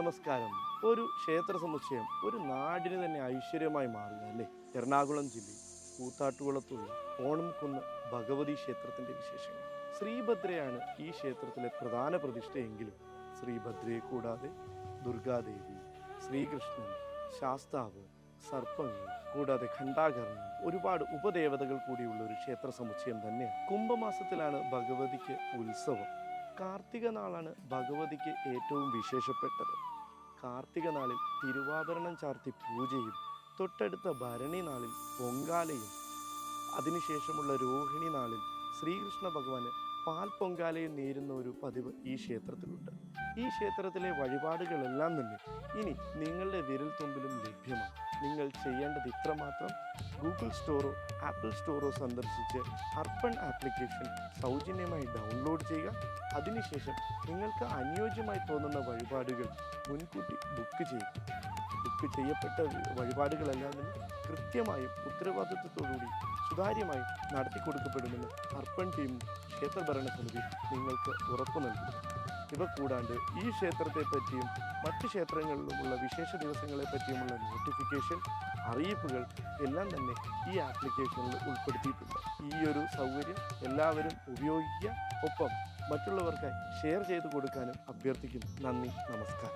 നമസ്കാരം. ഒരു ക്ഷേത്ര സമുച്ചയം ഒരു നാടിന് തന്നെ ഐശ്വര്യമായി മാറുക അല്ലേ? എറണാകുളം ജില്ലയിൽ കൂത്താട്ടുകുളത്തുള്ള ഓണംകുന്ന് ഭഗവതി ക്ഷേത്രത്തിന്റെ വിശേഷങ്ങൾ. ശ്രീഭദ്രയാണ് ഈ ക്ഷേത്രത്തിലെ പ്രധാന പ്രതിഷ്ഠയെങ്കിലും ശ്രീഭദ്രയെ കൂടാതെ ദുർഗാദേവി ശ്രീകൃഷ്ണൻ ശാസ്താവ് സർപ്പങ്ങൾ കൂടാതെ ഖണ്ഡാകർണൻ ഒരുപാട് ഉപദേവതകൾ കൂടിയുള്ള ഒരു ക്ഷേത്ര സമുച്ചയം തന്നെയാണ്. കുംഭമാസത്തിലാണ് ഭഗവതിക്ക് ഉത്സവം. കാർത്തിക നാളാണ് ഭഗവതിക്ക് ഏറ്റവും വിശേഷപ്പെട്ടത്. കാർത്തിക നാളിൽ തിരുവാഭരണം ചാർത്തി പൂജയും തൊട്ടടുത്ത ഭരണി നാളിൽ പൊങ്കാലയും അതിനുശേഷമുള്ള രോഹിണി നാളിൽ ശ്രീകൃഷ്ണ ഭഗവാന് പാൽ പൊങ്കാലയും നേരുന്ന ഒരു പതിവ് ഈ ക്ഷേത്രത്തിലുണ്ട്. ഈ ക്ഷേത്രത്തിലെ വഴിപാടുകളെല്ലാം തന്നെ ഇനി നിങ്ങളുടെ വിരൽ തുമ്പിലും ലഭ്യമാണ്. നിങ്ങൾ ചെയ്യേണ്ടത് ഇത്രമാത്രം ഗൂഗിൾ സ്റ്റോറോ ആപ്പിൾ സ്റ്റോറോ സന്ദർശിച്ച് അർപ്പൺ ആപ്ലിക്കേഷൻ സൗജന്യമായി ഡൗൺലോഡ് ചെയ്യുക. അതിനുശേഷം നിങ്ങൾക്ക് അനുയോജ്യമായി തോന്നുന്ന വഴിപാടുകൾ മുൻകൂട്ടി ബുക്ക് ചെയ്യുക. ചെയ്യപ്പെട്ട വഴിപാടുകളെല്ലാം തന്നെ കൃത്യമായും ഉത്തരവാദിത്വത്തോടുകൂടി സുതാര്യമായും നടത്തി കൊടുക്കപ്പെടുമെന്ന് അർപ്പൺ ടീം ക്ഷേത്ര ഭരണസമിതി നിങ്ങൾക്ക് ഉറപ്പു നൽകുന്നു ഇവ കൂടാണ്ട് ഈ ക്ഷേത്രത്തെ പറ്റിയും മറ്റ് ക്ഷേത്രങ്ങളിലുമുള്ള വിശേഷ ദിവസങ്ങളെ പറ്റിയുമുള്ള നോട്ടിഫിക്കേഷൻ അറിയിപ്പുകൾ എല്ലാം തന്നെ ഈ ആപ്ലിക്കേഷനിൽ ഉൾപ്പെടുത്തിയിട്ടുണ്ട്. ഈ ഒരു സൗകര്യം എല്ലാവരും ഉപയോഗിക്കുക. ഒപ്പം മറ്റുള്ളവർക്ക് ഷെയർ ചെയ്ത് കൊടുക്കാനും അഭ്യർത്ഥിക്കുന്നു. നന്ദി നമസ്കാരം.